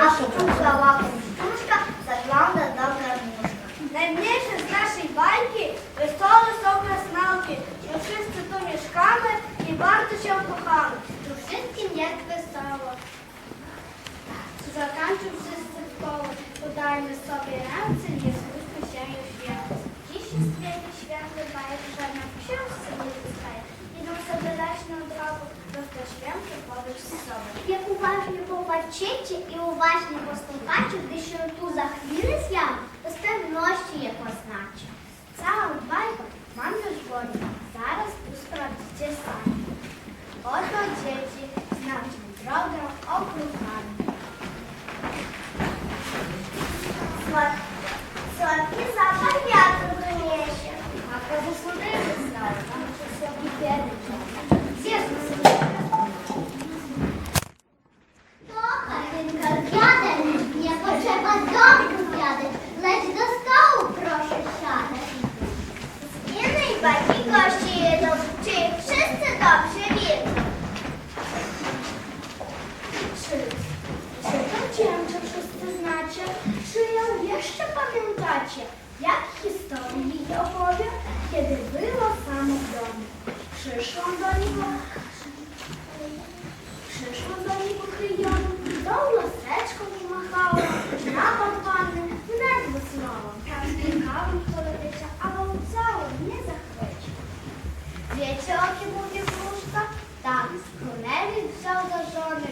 Наша а кукушка лапушка заклала до гармошка. Найбільше з нашої баньки весело сокосналки, душисти то мішками і барточем кохали. Душистим як весело. Заканчився святково, подаємо собі ранці лісу. вчичі і уважні поступачі, де щороту за хвіли з'яв, певнощі як означе. Ця байка вам дозволі, зараз у справді стані. Ото діти, значно дрога округами. Сладкі barki gości jedzą, czy wszyscy dobrze wiedzą. Czy, czy to cięcie wszyscy znacie, czy ją jeszcze pamiętacie? Jak historii opowiem, kiedy było samo w domu. Przyszło do niego, przyszłam do niego kryjomu, tą laseczką machałam. побачимо вівушка, там склонений взяв за жорне.